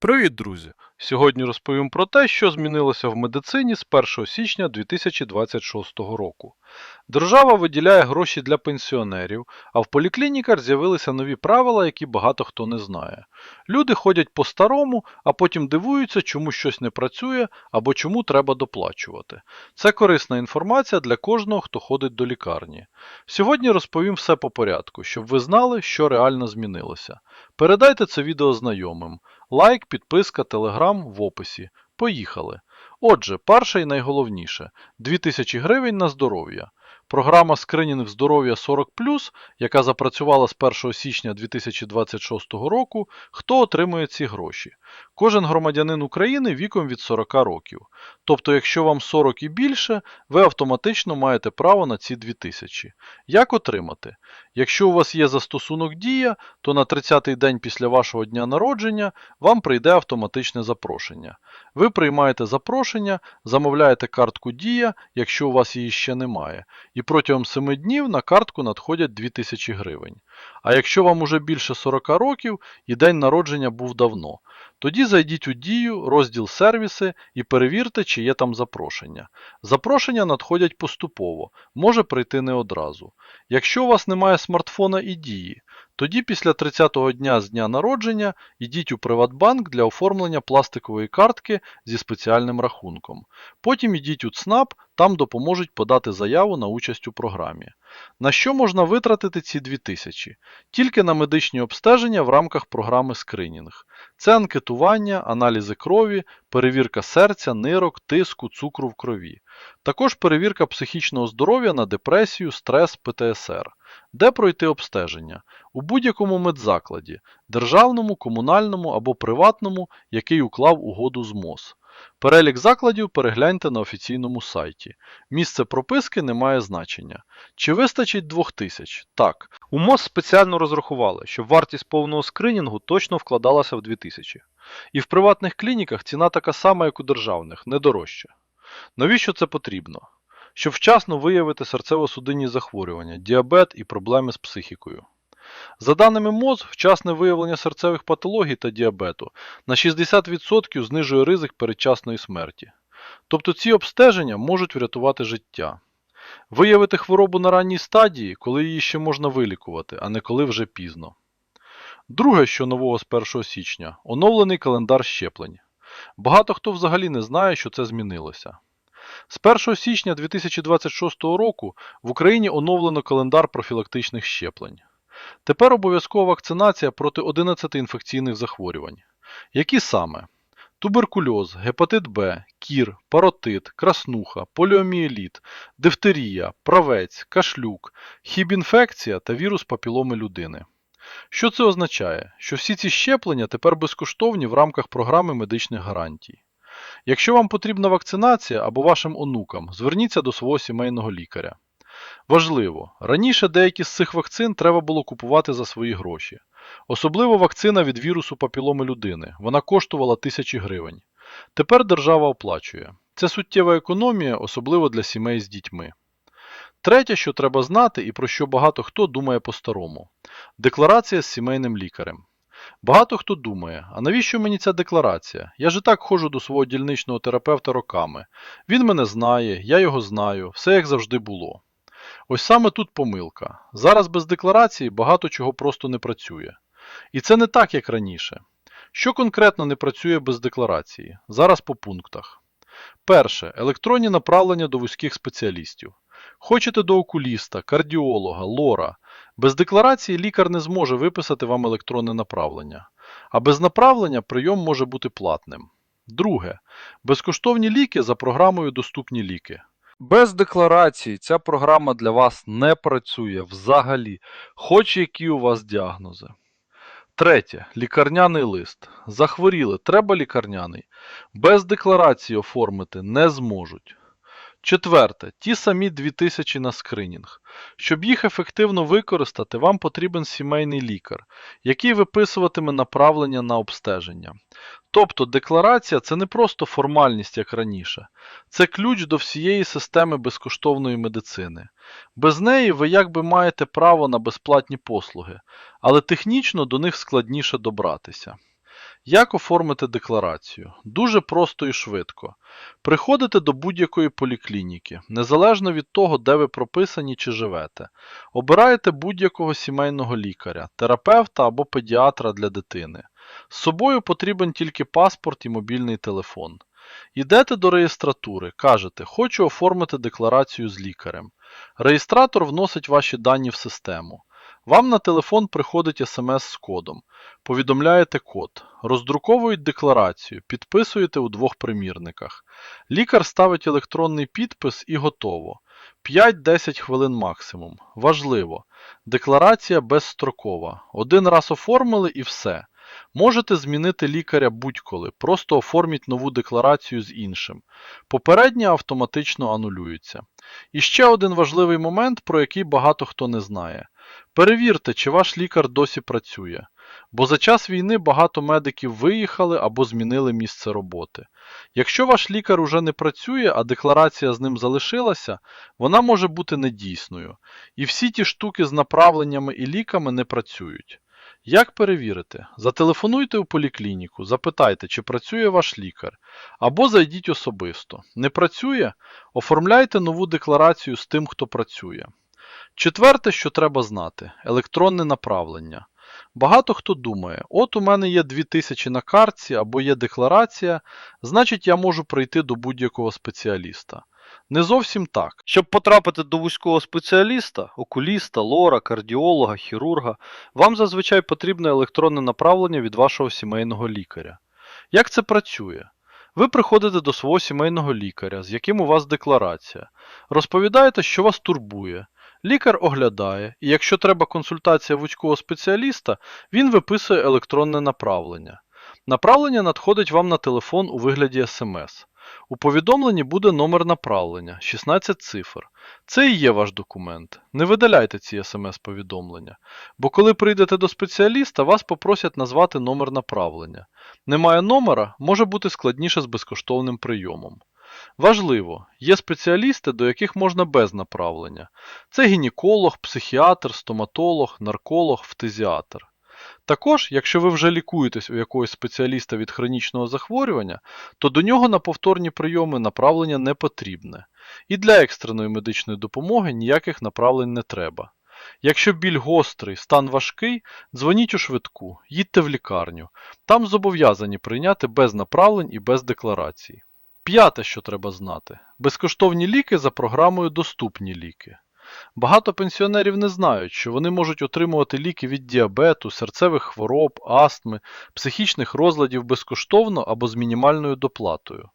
Привіт, друзі! Сьогодні розповім про те, що змінилося в медицині з 1 січня 2026 року. Держава виділяє гроші для пенсіонерів, а в поліклініках з'явилися нові правила, які багато хто не знає. Люди ходять по-старому, а потім дивуються, чому щось не працює або чому треба доплачувати. Це корисна інформація для кожного, хто ходить до лікарні. Сьогодні розповім все по порядку, щоб ви знали, що реально змінилося. Передайте це відео знайомим. Лайк, підписка, телеграм в описі. Поїхали. Отже, перше і найголовніше 2000 гривень на здоров'я. Програма скринінг здоров'я 40, яка запрацювала з 1 січня 2026 року, хто отримує ці гроші? Кожен громадянин України віком від 40 років. Тобто, якщо вам 40 і більше, ви автоматично маєте право на ці 2000. Як отримати? Якщо у вас є застосунок Дія, то на 30-й день після вашого дня народження вам прийде автоматичне запрошення. Ви приймаєте запрошення, замовляєте картку Дія, якщо у вас її ще немає, і протягом 7 днів на картку надходять 2000 гривень. А якщо вам уже більше 40 років і день народження був давно, тоді зайдіть у Дію, розділ сервіси і перевірте, чи є там запрошення. Запрошення надходять поступово, може прийти не одразу. Якщо у вас немає смартфона і дії, тоді після 30-го дня з дня народження йдіть у Приватбанк для оформлення пластикової картки зі спеціальним рахунком. Потім йдіть у ЦНАП, там допоможуть подати заяву на участь у програмі. На що можна витратити ці 2000? Тільки на медичні обстеження в рамках програми скринінг. Це анкетування, аналізи крові, перевірка серця, нирок, тиску, цукру в крові. Також перевірка психічного здоров'я на депресію, стрес, ПТСР. Де пройти обстеження? У будь-якому медзакладі, державному, комунальному або приватному, який уклав угоду з МОЗ. Перелік закладів перегляньте на офіційному сайті. Місце прописки не має значення. Чи вистачить 2000? Так. У МОЗ спеціально розрахували, щоб вартість повного скринінгу точно вкладалася в 2000. І в приватних клініках ціна така сама, як у державних, не дорожча. Навіщо це потрібно? Щоб вчасно виявити серцево-судинні захворювання, діабет і проблеми з психікою. За даними МОЗ, вчасне виявлення серцевих патологій та діабету на 60% знижує ризик передчасної смерті. Тобто ці обстеження можуть врятувати життя. Виявити хворобу на ранній стадії, коли її ще можна вилікувати, а не коли вже пізно. Друге, що нового з 1 січня оновлений календар щеплень. Багато хто взагалі не знає, що це змінилося. З 1 січня 2026 року в Україні оновлено календар профілактичних щеплень. Тепер обов'язкова вакцинація проти 11 інфекційних захворювань. Які саме? Туберкульоз, гепатит Б, кір, паротит, краснуха, поліомієліт, дифтерія, правець, кашлюк, хібінфекція та вірус папіломи людини. Що це означає? Що всі ці щеплення тепер безкоштовні в рамках програми медичних гарантій. Якщо вам потрібна вакцинація або вашим онукам, зверніться до свого сімейного лікаря. Важливо, раніше деякі з цих вакцин треба було купувати за свої гроші. Особливо вакцина від вірусу папіломи людини. Вона коштувала тисячі гривень. Тепер держава оплачує. Це суттєва економія, особливо для сімей з дітьми. Третє, що треба знати і про що багато хто думає по-старому декларація з сімейним лікарем. Багато хто думає, а навіщо мені ця декларація? Я ж і так ходжу до свого дільничного терапевта роками. Він мене знає, я його знаю, все як завжди було. Ось саме тут помилка. Зараз без декларації багато чого просто не працює. І це не так, як раніше. Що конкретно не працює без декларації? Зараз по пунктах. Перше. Електронні направлення до вузьких спеціалістів. Хочете до окуліста, кардіолога, лора. Без декларації лікар не зможе виписати вам електронне направлення. А без направлення прийом може бути платним. Друге. Безкоштовні ліки за програмою Доступні ліки. Без декларації ця програма для вас не працює взагалі, хоч які у вас діагнози. Третє. Лікарняний лист. Захворіли, треба лікарняний. Без декларації оформити не зможуть. Четверте. Ті самі 2000 на скринінг. Щоб їх ефективно використати, вам потрібен сімейний лікар, який виписуватиме направлення на обстеження. Тобто декларація це не просто формальність, як раніше, це ключ до всієї системи безкоштовної медицини. Без неї ви якби маєте право на безплатні послуги, але технічно до них складніше добратися. Як оформити декларацію? Дуже просто і швидко. Приходите до будь-якої поліклініки, незалежно від того, де ви прописані чи живете. Обираєте будь-якого сімейного лікаря, терапевта або педіатра для дитини. З собою потрібен тільки паспорт і мобільний телефон. Йдете до реєстратури, кажете, хочу оформити декларацію з лікарем. Реєстратор вносить ваші дані в систему. Вам на телефон приходить смс з кодом. Повідомляєте код. Роздруковують декларацію, підписуєте у двох примірниках. Лікар ставить електронний підпис і готово. 5-10 хвилин максимум. Важливо. Декларація безстрокова. Один раз оформили і все. Можете змінити лікаря будь-коли, просто оформіть нову декларацію з іншим. Попередня автоматично анулюється. І ще один важливий момент, про який багато хто не знає. Перевірте, чи ваш лікар досі працює. Бо за час війни багато медиків виїхали або змінили місце роботи. Якщо ваш лікар уже не працює, а декларація з ним залишилася, вона може бути недійсною. І всі ті штуки з направленнями і ліками не працюють. Як перевірити? Зателефонуйте у поліклініку, запитайте, чи працює ваш лікар, або зайдіть особисто. Не працює? Оформляйте нову декларацію з тим, хто працює. Четверте, що треба знати електронне направлення. Багато хто думає, от у мене є 2000 на картці або є декларація, значить я можу прийти до будь-якого спеціаліста. Не зовсім так. Щоб потрапити до вузького спеціаліста, окуліста, лора, кардіолога, хірурга, вам зазвичай потрібне електронне направлення від вашого сімейного лікаря. Як це працює? Ви приходите до свого сімейного лікаря, з яким у вас декларація, розповідаєте, що вас турбує. Лікар оглядає, і якщо треба консультація вузького спеціаліста, він виписує електронне направлення. Направлення надходить вам на телефон у вигляді смс. У повідомленні буде номер направлення 16 цифр. Це і є ваш документ. Не видаляйте ці смс-повідомлення, бо коли прийдете до спеціаліста, вас попросять назвати номер направлення. Немає номера, може бути складніше з безкоштовним прийомом. Важливо, є спеціалісти, до яких можна без направлення. Це гінеколог, психіатр, стоматолог, нарколог, фтизіатр. Також, якщо ви вже лікуєтесь у якогось спеціаліста від хронічного захворювання, то до нього на повторні прийоми направлення не потрібне. І для екстреної медичної допомоги ніяких направлень не треба. Якщо біль гострий, стан важкий, дзвоніть у швидку, їдьте в лікарню. Там зобов'язані прийняти без направлень і без декларацій. П'яте, що треба знати: безкоштовні ліки за програмою Доступні ліки. Багато пенсіонерів не знають, що вони можуть отримувати ліки від діабету, серцевих хвороб, астми, психічних розладів безкоштовно або з мінімальною доплатою.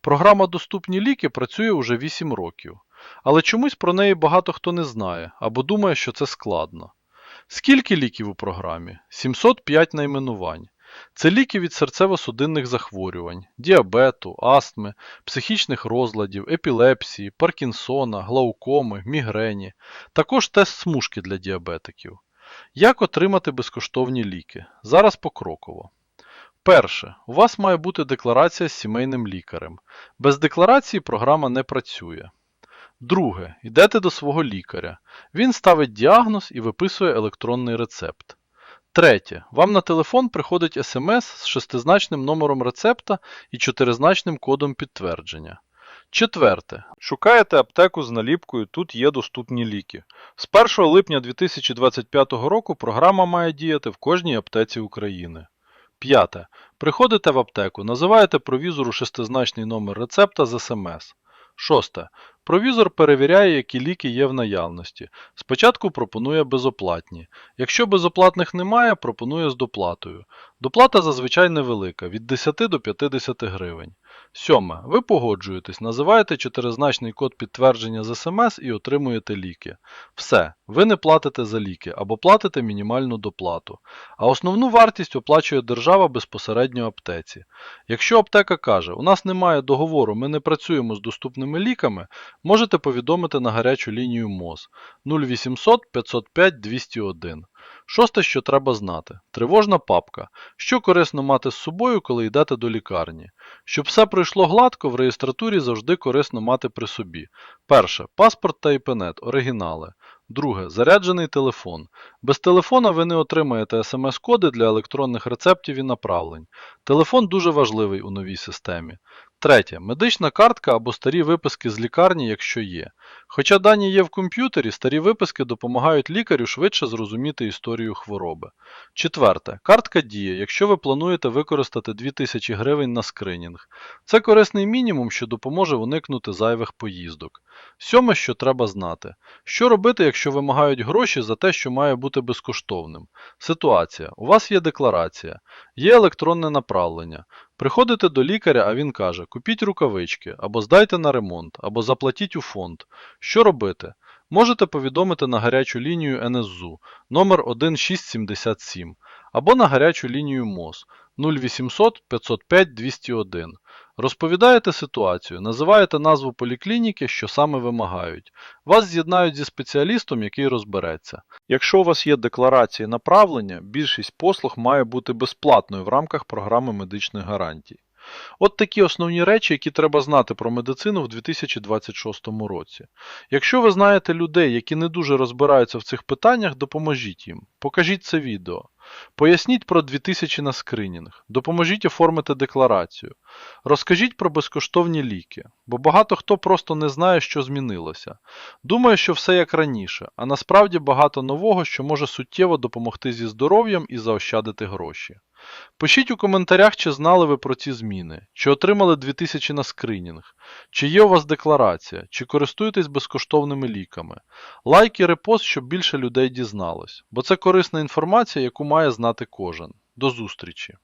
Програма Доступні ліки працює уже 8 років, але чомусь про неї багато хто не знає або думає, що це складно. Скільки ліків у програмі? 705 найменувань. Це ліки від серцево-судинних захворювань, діабету, астми, психічних розладів, епілепсії, Паркінсона, глаукоми, мігрені, також тест смужки для діабетиків. Як отримати безкоштовні ліки? Зараз покроково. Перше. У вас має бути декларація з сімейним лікарем. Без декларації програма не працює. Друге. Йдете до свого лікаря. Він ставить діагноз і виписує електронний рецепт. Третє. Вам на телефон приходить смс з шестизначним номером рецепта і чотиризначним кодом підтвердження. Четверте. Шукаєте аптеку з наліпкою Тут є доступні ліки. З 1 липня 2025 року програма має діяти в кожній аптеці України. П'яте. Приходите в аптеку, називаєте провізору шестизначний номер рецепта з смс. Шосте. Провізор перевіряє, які ліки є в наявності. Спочатку пропонує безоплатні. Якщо безоплатних немає, пропонує з доплатою. Доплата зазвичай невелика від 10 до 50 гривень. Сьоме. Ви погоджуєтесь, називаєте чотиризначний код підтвердження з смс і отримуєте ліки. Все, ви не платите за ліки або платите мінімальну доплату. А основну вартість оплачує держава безпосередньо аптеці. Якщо аптека каже, у нас немає договору, ми не працюємо з доступними ліками, можете повідомити на гарячу лінію МОЗ 0800 505 201. Шосте, що треба знати. Тривожна папка. Що корисно мати з собою, коли йдете до лікарні? Щоб все пройшло гладко, в реєстратурі завжди корисно мати при собі. Перше. Паспорт та іпенет, оригінали. Друге. Заряджений телефон. Без телефона ви не отримаєте смс-коди для електронних рецептів і направлень. Телефон дуже важливий у новій системі. Третє. Медична картка або старі виписки з лікарні, якщо є. Хоча дані є в комп'ютері, старі виписки допомагають лікарю швидше зрозуміти історію хвороби. Четверте. Картка діє, якщо ви плануєте використати 2000 гривень на скринінг. Це корисний мінімум, що допоможе уникнути зайвих поїздок. Сьоме, що треба знати. Що робити, якщо вимагають гроші за те, що має бути безкоштовним? Ситуація. У вас є декларація, є електронне направлення. Приходите до лікаря, а він каже: купіть рукавички, або здайте на ремонт, або заплатіть у фонд. Що робити? Можете повідомити на гарячу лінію НСЗУ номер 1677 або на гарячу лінію МОЗ 0800 505 201. Розповідаєте ситуацію, називаєте назву поліклініки, що саме вимагають. Вас з'єднають зі спеціалістом, який розбереться. Якщо у вас є декларації направлення, більшість послуг має бути безплатною в рамках програми медичних гарантій. От такі основні речі, які треба знати про медицину в 2026 році. Якщо ви знаєте людей, які не дуже розбираються в цих питаннях, допоможіть їм. Покажіть це відео. Поясніть про 2000 на скринінг, допоможіть оформити декларацію. Розкажіть про безкоштовні ліки, бо багато хто просто не знає, що змінилося. Думає, що все як раніше, а насправді багато нового, що може суттєво допомогти зі здоров'ям і заощадити гроші. Пишіть у коментарях, чи знали ви про ці зміни, чи отримали 2000 на скринінг, чи є у вас декларація, чи користуєтесь безкоштовними ліками. Лайк і репост, щоб більше людей дізналось, бо це корисна інформація, яку має знати кожен. До зустрічі!